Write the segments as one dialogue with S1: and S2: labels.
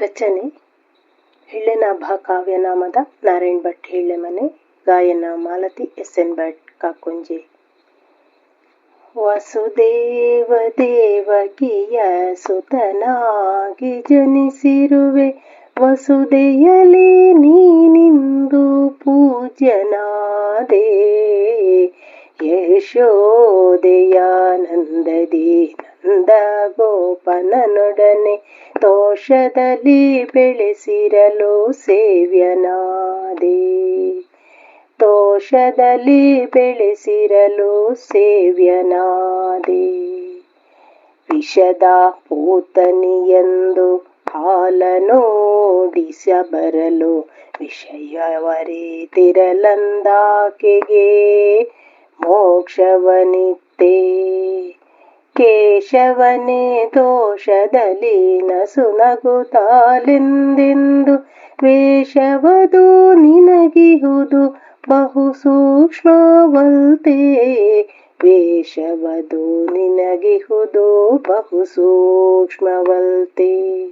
S1: ರಚನೆ ಹಿಳ್ಳೆನಾಭ ಕಾವ್ಯನಾಮದ, ನಾರಾಯಣ್ ಭಟ್ ಹಿಳ್ಳೆಮನೆ ಗಾಯನ Malathi S N Bhat Kakunji. Vasudeva ದೇವಕಿಯ ಸುತನಾಗಿ ಜನಿಸಿರುವೆ, ವಸುದೆಯಲಿ ನೀನಿಂದು ಪೂಜನಾದೆ ಯಶೋದೆಯಾನಂದದಿ ನಂದ ಗೋಪನನೊಡನೆ ತೋಷದಲ್ಲಿ ಬೆಳೆಸಿರಲು ಸೇವ್ಯನಾದೆ. ತೋಷದಲ್ಲಿ ಬೆಳೆಸಿರಲು ಸೇವ್ಯನಾದೆ. ವಿಷದ ಪೂತನಿಯೆಂದು ಹಾಲನೋಡಿಸ ಬರಲು ವಿಷಯವರಿತಿರಲಂದಾಕೆಗೆ ಮೋಕ್ಷವನಿತ್ತೆ. ಕೇಶವನೇ ದೋಷದಲ್ಲಿ ನಸುನಗುತ್ತಾಲೆಂದೆಂದು ವೇಷವದು ನಿನಗಿಹುದು ಬಹು ಸೂಕ್ಷ್ಮವಲ್ತೆ. ವೇಷವದು ನಿನಗಿಹುದು ಬಹು ಸೂಕ್ಷ್ಮವಲ್ತೆ.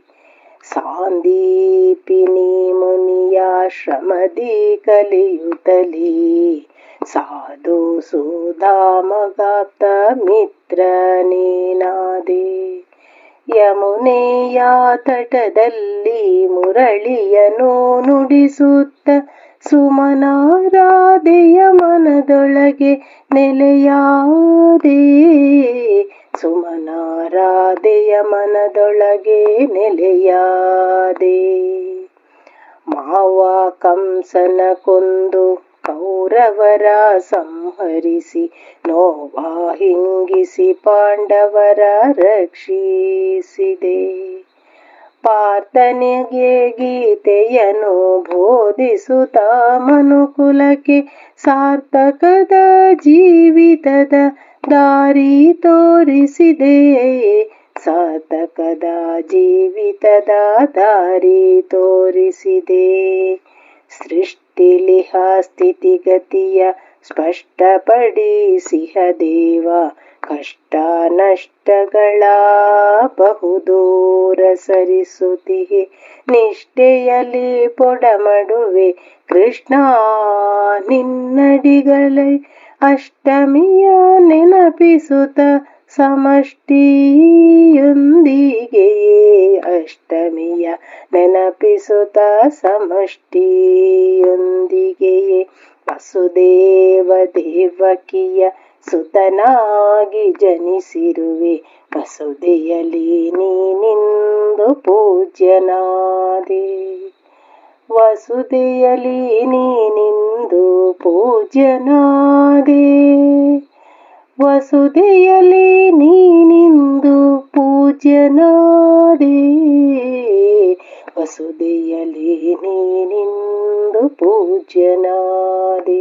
S1: ಸಾಂದೀಪಿನಿ ಮುನಿಯಾಶ್ರಮದಿ ಕಲಿಯುತ್ತಲೀ ಸಾಧು ಸುಧಾಮಗಾಪ್ತ ಮಿತ್ರ ನೀನಾದೆ ಯಮುನೆಯ ತಟದಲ್ಲಿ ಮುರಳಿಯನು ನುಡಿಸುತ್ತ ಸುಮನಾರಾಧೆಯ ಮನದೊಳಗೆ ನೆಲೆಯಾದೆ. ಸುಮನಾರಾಧೆಯ ಮನದೊಳಗೆ ನೆಲೆಯಾದೆ. ಮಾವ ಕಂಸನ ಕೊಂದು ಕೌರವರ ಸಂಹರಿಸಿ, ನೋವಾ ಹಿಂಗಿಸಿ ಪಾಂಡವರ ರಕ್ಷಿಸಿದೆ. ಪಾರ್ಥನಿಗೆ ಗೀತೆಯನ್ನು ಬೋಧಿಸುತ್ತ ಮನುಕುಲಕ್ಕೆ ಸಾರ್ಥಕದ ಜೀವಿತದ ದಾರಿ ತೋರಿಸಿದೆ. ಸಾರ್ಥಕದ ಜೀವಿತದ ದಾರಿ ತೋರಿಸಿದೆ. ಸೃಷ್ಟಿಲಿಹ ಸ್ಥಿತಿಗತಿಯ ಸ್ಪಷ್ಟಪಡಿಸಿಹ ದೇವ ಕಷ್ಟ ನಷ್ಟಗಳ ಬಹುದೂರ ಸರಿಸುತ್ತಿಹೆ ನಿಷ್ಠೆಯಲ್ಲಿ ಪೊಡಮಡುವೆ ಕೃಷ್ಣ ನಿನ್ನಡಿಗಳೇ ಅಷ್ಟಮಿಯ ನೆನಪಿಸುತ್ತ ಸಮಷ್ಟಿಯೊಂದಿಗೆ ನೆನಪಿಸುತ್ತ ಸಮಷ್ಟಿಯೊಂದಿಗೆಯೇ ವಸುದೇವ ದೇವಕಿಯ ಸುತನಾಗಿ ಜನಿಸಿರುವೆ. ವಸುದೆಯಲಿ ನೀನಿಂದು ಪೂಜ್ಯನಾದೆ. ವಸುದೆಯಲಿ ನೀನಿಂದು ಪೂಜ್ಯನಾದೆ. ವಸುದೆಯಲಿ ನೀನಿಂದು ಪೂಜ್ಯನಾದೆ. ವಸುದೆಯಲಿ ನೀನಿಂದು ಪೂಜ್ಯನಾದೆ